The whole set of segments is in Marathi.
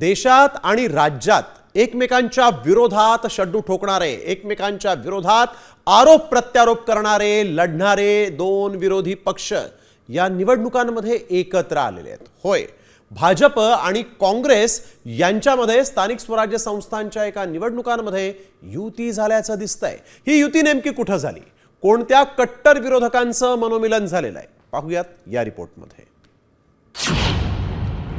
देशात आणि राज्यात एकमेकांच्या विरोधात शड्डू ठोकणारे एकमेकांच्या विरोधात आरोप प्रत्यारोप करणारे लढणारे दोन विरोधी पक्ष या निवडणुकांमध्ये एकत्र आलेले आहेत. होय भाजप आणि काँग्रेस यांच्यामध्ये स्थानिक स्वराज्य संस्थांच्या एका निवडणुकांमध्ये युती झाल्याचं दिसतंय. ही युती नेमकी कुठं झाली? कोणत्या कट्टर विरोधकांचं मनोमिलन झालेलं आहे? पाहूयात या रिपोर्टमध्ये.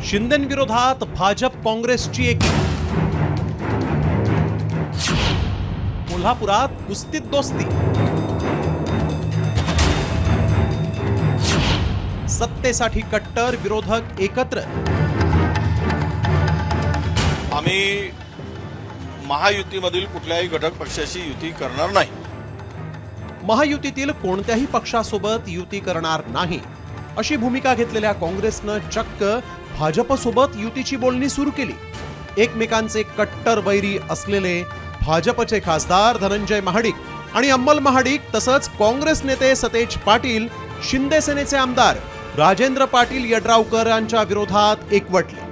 शिंदेविरोधात भाजप काँग्रेसची एकी. कोल्हापुरात कुस्तीत दोस्ती. सत्तेसाठी कट्टर विरोधक एकत्र. आम्ही महायुतीमधील कुठल्याही घटक पक्षाशी युती करणार नाही. महायुतीतील कोणत्याही पक्षासोबत युती करणार नाही. अशी भूमिका घेतलेल्या काँग्रेसनं चक्क भाजपसोबत युतीची बोलणी सुरू केली. एकमेकांचे कट्टर वैरी असलेले भाजपचे खासदार धनंजय महाडिक आणि अंमल महाडिक तसंच काँग्रेस नेते सतेज पाटील शिंदे सेनेचे आमदार राजेंद्र पाटील यड्रावकर यांच्या विरोधात एकवटले.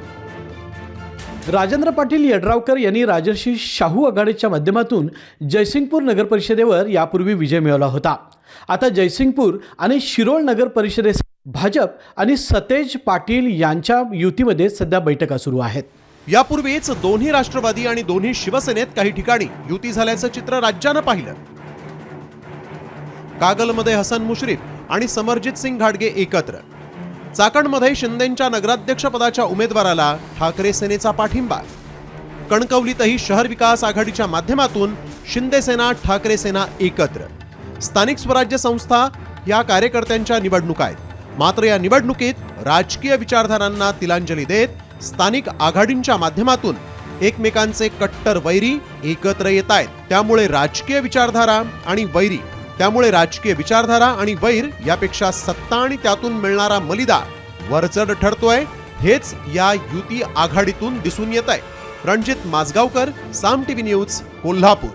राजेंद्र पाटील यड्रावकर यांनी राजर्षी शाहू आघाडीच्या माध्यमातून जयसिंगपूर नगर परिषदेवर यापूर्वी विजय मिळवला होता. आता जयसिंगपूर आणि शिरोळ नगर परिषदेस भाजप आणि सतेज पाटील यांच्या युतीमध्ये सध्या बैठका सुरू आहेत. यापूर्वीच दोन्ही राष्ट्रवादी आणि दोन्ही शिवसेनेत काही ठिकाणी युती झाल्याचं चित्र राज्यानं पाहिलं. कागलमध्ये हसन मुश्रीफ आणि समरजित सिंग घाडगे एकत्र. चाकणमध्ये शिंदेंच्या नगराध्यक्षपदाच्या उमेदवाराला ठाकरे सेनेचा पाठिंबा. कणकवलीतही शहर विकास आघाडीच्या माध्यमातून शिंदे सेना ठाकरे सेना एकत्र. स्थानिक स्वराज्य संस्था या कार्यकर्त्यांच्या निवडणुका आहेत. मात्र या निवडणुकीत राजकीय विचारधारांना तिलांजली देत स्थानिक आघाडींच्या माध्यमातून एकमेकांचे कट्टर वैरी एकत्र येत आहेत. त्यामुळे राजकीय विचारधारा आणि वैरी त्यामुळे राजकीय विचारधारा आणि वैर यापेक्षा सत्ता आणि त्यातून मिळणारा मलिदा वरचढ ठरतोय. हेच या युती आघाडीतून दिसून येत आहे रणजित माजगावकर साम टीव्ही न्यूज कोल्हापूर.